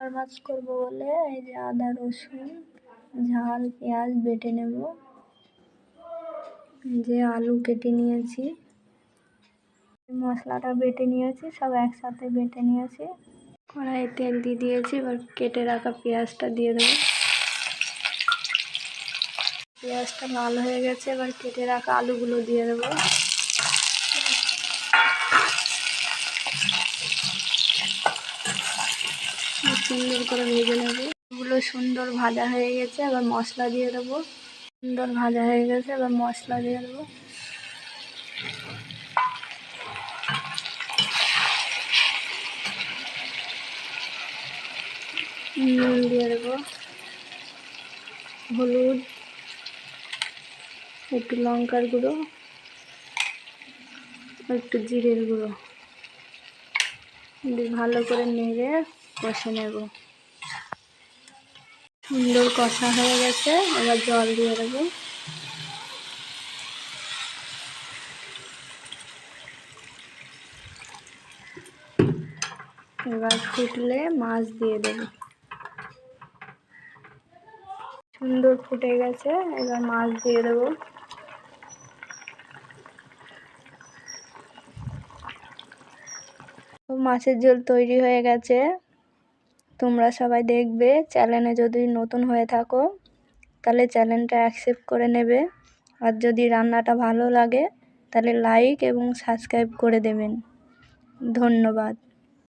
আর মাছ করব বলে এই যে আদা, রসুন, ঝাল, পেঁয়াজ বেটে নেব। যে আলু কেটে নিয়েছি। মশলাটা বেটে নিয়েছি, সব একসাথে বেটে নিয়েছি। কড়াই তেল দিয়ে দিয়েছি, এবার কেটে রাখা পেঁয়াজটা দিয়ে দেবো। পেঁয়াজটা লাল হয়ে গেছে, এবার কেটে রাখা আলুগুলো দিয়ে দেবো। সুন্দর করে ভেজে নেব। এগুলো সুন্দর ভাজা হয়ে গেছে, এবার মশলা দিয়ে দেবো। সুন্দর ভাজা হয়ে গেছে, এবার মশলা দিয়ে দেবো। নুন দিয়ে দেবো। হলুদ, একটু লঙ্কার গুঁড়ো, একটু জিরের গুঁড়ো। দিয়ে ভালো করে নেড়ে কষে নেব। সুন্দর কষা হয়ে গেছে, এবার জল দিয়ে দেবো। এবার ফুটলে মাছ দিয়ে দেবো। সুন্দর ফুটে গেছে, এবার মাছ দিয়ে দেবো। মাছের ঝোল তৈরি হয়ে গেছে। তোমরা সবাই দেখবে চ্যানেলে যদি নতুন হয়ে থাকো, তাহলে চ্যানেলটা অ্যাকসেপ্ট করে নেবে। আর যদি রান্নাটা ভালো লাগে, তাহলে লাইক এবং সাবস্ক্রাইব করে দেবেন। ধন্যবাদ।